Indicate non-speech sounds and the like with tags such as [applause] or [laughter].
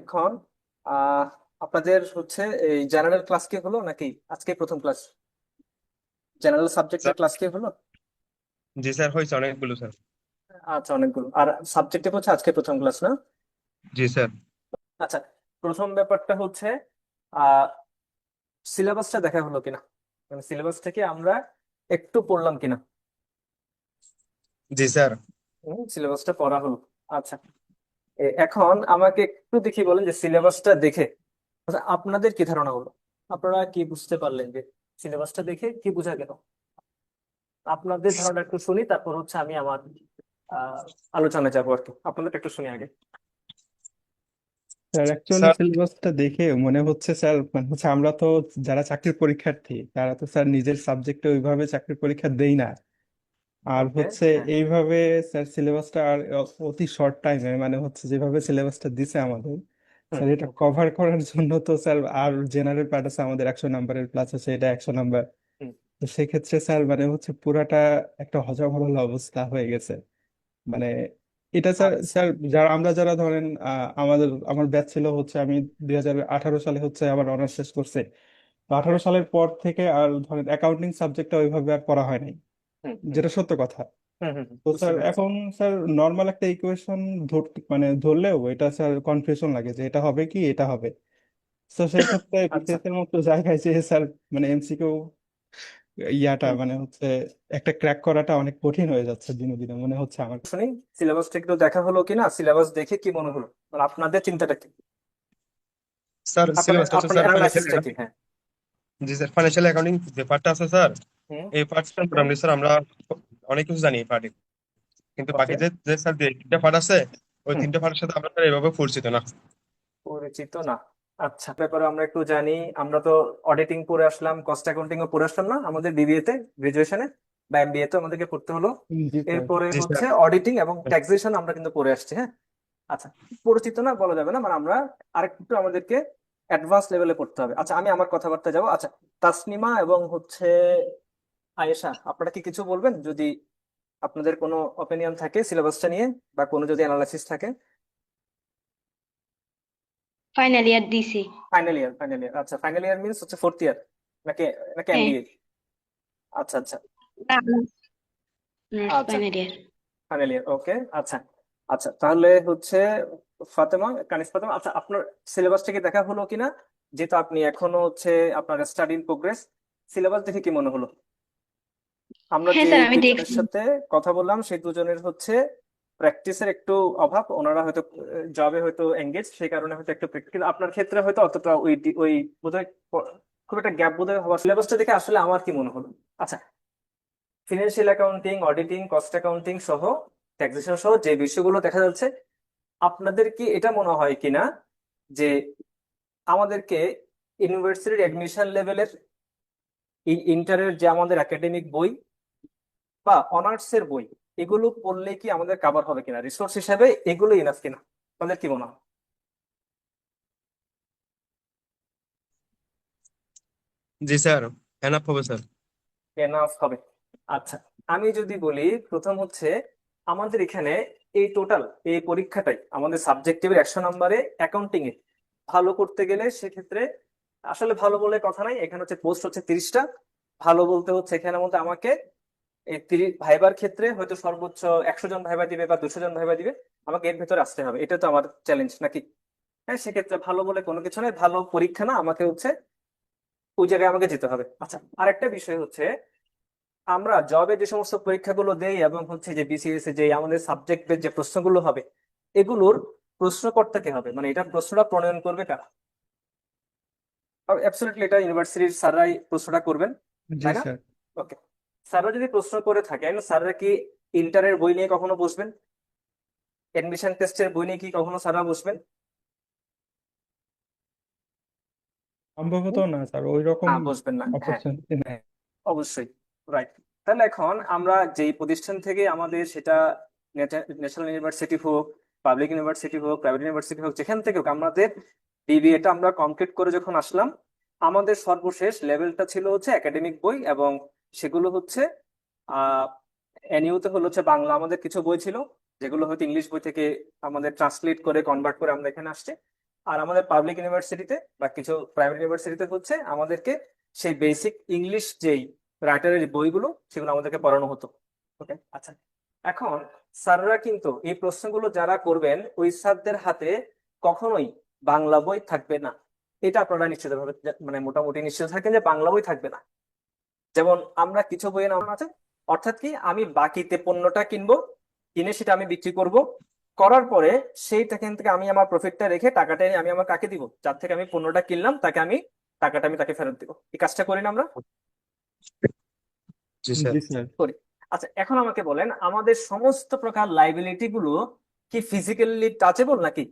এখন আপনাদের হচ্ছে এই জেনারেল ক্লাস কি হলো নাকি আজকে প্রথম ক্লাস জেনারেল সাবজেক্টের ক্লাস কি হলো? জি স্যার হয়েছে অনেকগুলো স্যার। আচ্ছা অনেকগুলো। আর সাবজেক্টিভ হচ্ছে আজকে প্রথম ক্লাস না? জি স্যার। আচ্ছা প্রথম ব্যাপারটা হচ্ছে আহ সিলেবাসটা দেখা হলো কিনা? মানে সিলেবাস থেকে আমরা একটু পড়লাম কিনা? জি স্যার। সিলেবাসটা পড়া হলো। আচ্ছা এখন আমাকে একটু দেখি বলেন যে সিলেবাসটা দেখে। আচ্ছা আপনাদের কি ধারণা হলো? আপনারা কি বুঝতে পারলেন যে সিলেবাসটা দেখে কি বোঝা গেল? আপনাদের ধারণা একটু শুনি তারপর হচ্ছে আমি আমার আহ আলোচনায় যাব আর কি। আপনাদের একটু শুনি আগে। স্যার অ্যাকচুয়ালি সিলেবাসটা দেখে মনে হচ্ছে স্যার মানে হচ্ছে আমরা তো যারা চাকরির পরীক্ষার্থী তারা তো স্যার নিজের সাবজেক্টে ওইভাবে চাকরির পরীক্ষা দেই না। আর হচ্ছে হ্যাঁ। এইভাবে স্যার সিলেবাসটা আর অতি শর্ট টাইমে মানে হচ্ছে যেভাবে সিলেবাসটা দিছে আমাদের স্যার এটা কভার করার জন্য তো স্যার আর জেনারেল পার্ট আছে আমাদের একশো নাম্বারের প্লাস আছে এটা একশো নাম্বার। তো সেক্ষেত্রে স্যার মানে হচ্ছে পুরাটা একটা হজবরল অবস্থা হয়ে গেছে। মানে এটা স্যার আচ্ছা। স্যার যারা আমরা যারা ধরেন আমাদের আমার ব্যাচ ছিল হচ্ছে আমি দুই হাজার আঠারো সালে হচ্ছে আমার অনার্স শেষ করছে। তো আঠারো সালের পর থেকে আর ধরেন অ্যাকাউন্টিং সাবজেক্টটা ওইভাবে আর পড়া হয় নাই। যেটা সত্য কথা। হুম হুম হুম, তো স্যার এখন স্যার নর্মাল একটা ইকুয়েশন ধরতে মানে ধরলেও এটা স্যার কনফিউশন লাগে যে এটা হবে কি এটা হবে। তো সেই ক্ষেত্রে [coughs] আচ্ছা। বিসিএস মতো জায়গায় যে স্যার মানে এমসিকিউ ইয়াটা মানে হচ্ছে একটা ক্র্যাক করাটা অনেক কঠিন হয়ে যাচ্ছে দিনে দিনে মনে হচ্ছে আমার। শুনি সিলেবাসটা একটু দেখা হলো কিনা? সিলেবাস দেখে কি মনে হলো? মানে আপনাদের চিন্তাটা কি? স্যার সিলেবাসটা স্যার ফাইন্যান্সিয়াল অ্যানালাইসিসটা কি? হ্যাঁ। জি স্যার ফাইন্যান্সিয়াল অ্যাকাউন্টিং যে পার্টটা আছে স্যার। এই পার্টটা মোটামুটি স্যার আমরা অনেক কিছু জানি এই পার্টে কিন্তু বাকি যে যে স্যার যে তিনটা পার্ট আছে ওই তিনটা পার্টের সাথে আমরা স্যার এভাবে পরিচিত না। পরিচিত না। আচ্ছা ব্যাপারে আমরা একটু জানি আমরা তো অডিটিং পড়ে আসলাম কস্ট অ্যাকাউন্টিং ও পড়ে আসলাম না আমাদের বিবিএ তে গ্রাজুয়েশনে বা এমবিএ তে আমাদেরকে পড়তে হলো? জি স্যার এরপরে হচ্ছে অডিটিং এবং ট্যাক্সেশন আমরা কিন্তু পড়ে আসছি হ্যাঁ? আচ্ছা পরিচিত না বলা যাবে না মানে আমরা আরেকটু আমাদেরকে অ্যাডভান্স লেভেলে পড়তে হবে। আচ্ছা আমি আমার কথাবার্তা যাব। আচ্ছা তাসনিমা এবং হচ্ছে আয়েশা আপনারা কি কিছু বলবেন? যদি আপনাদের কোনো অপিনিয়ন থাকে সিলেবাসটা নিয়ে বা কোনো যদি অ্যানালাইসিস থাকে? ফাইনাল ইয়ার দিছি ফাইনাল ইয়ার ফাইনাল ইয়ার আচ্ছা ফাইনাল ইয়ার মিনস হচ্ছে ফোর্থ ইয়ার নাকি নাকি হ্যাঁ। এমবিএ আচ্ছা আচ্ছা। আচ্ছা। ফাইনাল ইয়ার ফাইনাল ইয়ার ওকে আচ্ছা। আচ্ছা তাহলে হচ্ছে ফাতেমা কানিস ফাতেমা আচ্ছা আপনার সিলেবাসটা কি দেখা হলো কিনা? যেহেতু আপনি এখনও হচ্ছে আপনার স্টাডি ইন প্রোগ্রেস সিলেবাস দেখে কি মনে হলো? আমরা হ্যাঁ যে স্যার আমি দুজনের দেখছি। সাথে কথা বললাম সেই দুজনের হচ্ছে প্র্যাকটিসের একটু অভাব ওনারা হয়তো জবে হয়তো এঙ্গেজ সেই কারণে হয়তো একটু কিন্তু আপনার ক্ষেত্রে হয়তো অতটা ওই ওই বোধহয় খুব একটা গ্যাপ বোধহয় হওয়ার সিলেবাসটা দেখে আসলে আমার কি মনে হলো? আচ্ছা financial accounting auditing cost accounting সহ ট্যাক্সেশন সহ যে বিষয়গুলো দেখা যাচ্ছে আপনাদের কি এটা মনে হয় কিনা যে আমাদেরকে ইউনিভার্সিটির অ্যাডমিশন লেভেলের ইন্টারের যে আমাদের একাডেমিক বই বা অনার্স এর বই এগুলো পড়লে কি আমাদের কাভার হবে কিনা? রিসোর্স হিসাবে এগুলো ইনাফ কিনা? আপনাদের কি মনে হয়? জি স্যার এনাফ হবে স্যার। এনাফ হবে। আচ্ছা আমি যদি বলি প্রথম হচ্ছে আমাদের এখানে এই টোটাল এই পরীক্ষাটাই আমাদের সাবজেক্টিভের একশো নম্বরে অ্যাকাউন্টিং এ। ভালো করতে গেলে সেক্ষেত্রে আসলে ভালো বলে কথা নাই এখানে হচ্ছে পোস্ট হচ্ছে তিরিশটা। ভালো বলতে হচ্ছে এখানের মধ্যে আমাকে এই তিরিশ ভাইবার ক্ষেত্রে হয়তো সর্বোচ্চ একশো জন ভাইবা দিবে বা দুশো জন ভাইবা দিবে। আমাকে এর ভেতরে আসতে হবে। এটা তো আমার চ্যালেঞ্জ নাকি? হ্যাঁ সেক্ষেত্রে ভালো বলে কোনো কিছু নয় ভালো পরীক্ষা না আমাকে হচ্ছে ওই জায়গায় আমাকে যেতে হবে। আচ্ছা আরেকটা বিষয় হচ্ছে আমরা জবে যে সমস্ত পরীক্ষাগুলো দেই এবং হচ্ছে যে বিসিএস যে আমাদের সাবজেক্টের যে প্রশ্নগুলো হবে এগুলোর প্রশ্নকর্তা কে হবে? মানে এটা প্রশ্নটা প্রণয়ন করবে কারা? অ্যাবসলিউটলি এটা ইউনিভার্সিটির স্যাররাই প্রশ্নটা করবেন তাই না? স্যার। ওকে স্যাররা যদি প্রশ্ন করে থাকেন স্যাররা কি ইন্টারের বই নিয়ে কখনো বসবেন? এডমিশন টেস্টের বই নিয়ে কি কখনো স্যাররা বসবেন? সম্ভবত না স্যার ওই রকম বসবেন না হ্যাঁ। নেই। অবশ্যই রাইট তাহলে এখন আমরা যেই প্রতিষ্ঠান থেকে আমাদের সেটা ন্যাশনাল ইউনিভার্সিটি হোক পাবলিক ইউনিভার্সিটি হোক প্রাইভেট ইউনিভার্সিটি হোক যেখান থেকে হোক আমাদের বিবিএটা আমরা কমপ্লিট করে যখন আসলাম আমাদের সর্বশেষ লেভেলটা ছিল হচ্ছে একাডেমিক বই এবং সেগুলো হচ্ছে এনইউতে হলো হচ্ছে বাংলা আমাদের কিছু বই ছিল, যেগুলো হয়তো ইংলিশ বই থেকে আমাদের ট্রান্সলেট করে কনভার্ট করে আমরা এখানে আসছি। আর আমাদের পাবলিক ইউনিভার্সিটিতে বা কিছু প্রাইভেট ইউনিভার্সিটিতে হচ্ছে আমাদেরকে সেই বেসিক ইংলিশ যেই রাইটারের বইগুলো, সেগুলো আমাদেরকে পড়ানো হতো। ওকে আচ্ছা। এখন স্যাররা কিন্তু এই প্রশ্নগুলো যারা করবেন, ওই স্যারদের হাতে কখনোই বাংলা বই থাকবে না। এটা আপনারা নিশ্চিতভাবে মানে মোটামুটি নিশ্চিত থাকেন যে বাংলা বই থাকবে না। যেমন আমরা কিছু বইয়ের নাম আছে অর্থাৎ কি আমি বাকিতে পণ্যটা কিনবো কিনে সেটা আমি বিক্রি করব করার পরে সেই সেখান থেকে আমি আমার প্রফিটটা রেখে টাকাটা এনে আমি আমার কাকে দিব? যার থেকে আমি পণ্যটা কিনলাম তাকে আমি টাকাটা আমি তাকে ফেরত দিব। এই কাজটা করি না আমরা? জি স্যার। জি স্যার। আচ্ছা এখন আমাকে বলেন আমাদের সমস্ত প্রকার লাইবিলিটি গুলো কি ফিজিক্যালি টাচেবল নাকি?